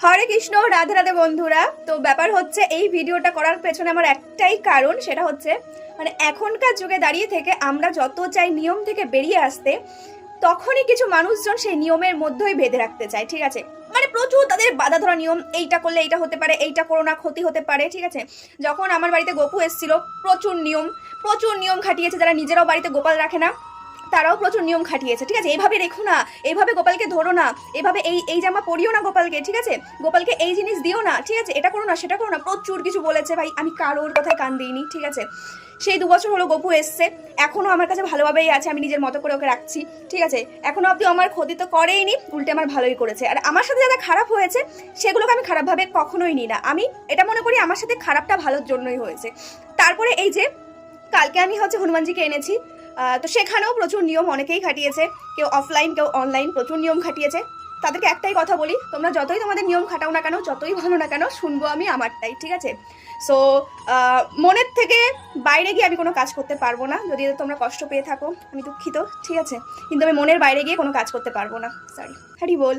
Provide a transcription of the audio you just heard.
হরে কৃষ্ণ, রাধে রাধে বন্ধুরা। তো ব্যাপার হচ্ছে, এই ভিডিওটা করার পেছনে আমার একটাই কারণ, সেটা হচ্ছে মানে এখনকার যুগে দাঁড়িয়ে থেকে আমরা যত চাই নিয়ম থেকে বেরিয়ে আসতে, তখনই কিছু মানুষজন সেই নিয়মের মধ্যেই বেঁধে রাখতে চায়, ঠিক আছে? মানে প্রচুর তাদের বাধা ধরা নিয়ম, এইটা করলে এইটা হতে পারে, এইটা করো না, ক্ষতি হতে পারে, ঠিক আছে? যখন আমার বাড়িতে গোপু এসেছিল, প্রচুর নিয়ম প্রচুর নিয়ম খাটিয়েছে যারা নিজেরাও বাড়িতে গোপাল রাখে না তারাও প্রচুর নিয়ম খাটিয়েছে, ঠিক আছে? এইভাবে রেখো না এইভাবে গোপালকে ধরো না, এভাবে এই এই জামা পরিও না গোপালকে, ঠিক আছে? গোপালকে এই জিনিস দিও না, ঠিক আছে? এটা করো না, সেটা করো না, প্রচুর কিছু বলেছে ভাই, আমি কারোর কথায় কান দিইনি, ঠিক আছে? সেই দু বছর হলো গপু এসছে এখনও আমার কাছে ভালোভাবেই আছে, আমি নিজের মতো করে ওকে রাখছি, ঠিক আছে? এখনও অব্দি আমার ক্ষতি তো করেইনি, উল্টে আমার ভালোই করেছে। আর আমার সাথে যারা খারাপ হয়েছে, সেগুলোকে আমি খারাপভাবে কখনোই নিই না। আমি এটা মনে করি আমার সাথে খারাপটা ভালোর জন্যই হয়েছে। তারপরে এই যে, কালকে আমি হচ্ছে হনুমানজিকে এনেছি তো সেখানেও প্রচুর নিয়ম অনেকেই খাটিয়েছে। কেউ অফলাইন কেউ অনলাইন প্রচুর নিয়ম খাটিয়েছে। তাদেরকে একটাই কথা বলি, তোমরা যতই তোমাদের নিয়ম খাটাও না কেন, যতই ভালো না কেন, শুনব আমি আমারটাই, ঠিক আছে? সো মনের থেকে বাইরে গিয়ে আমি কোনো কাজ করতে পারব না। যদি তোমরা কষ্ট পেয়ে থাকো, আমি দুঃখিত, ঠিক আছে? কিন্তু আমি মনের বাইরে গিয়ে কোনো কাজ করতে পারব না সরি হ্যারি বল।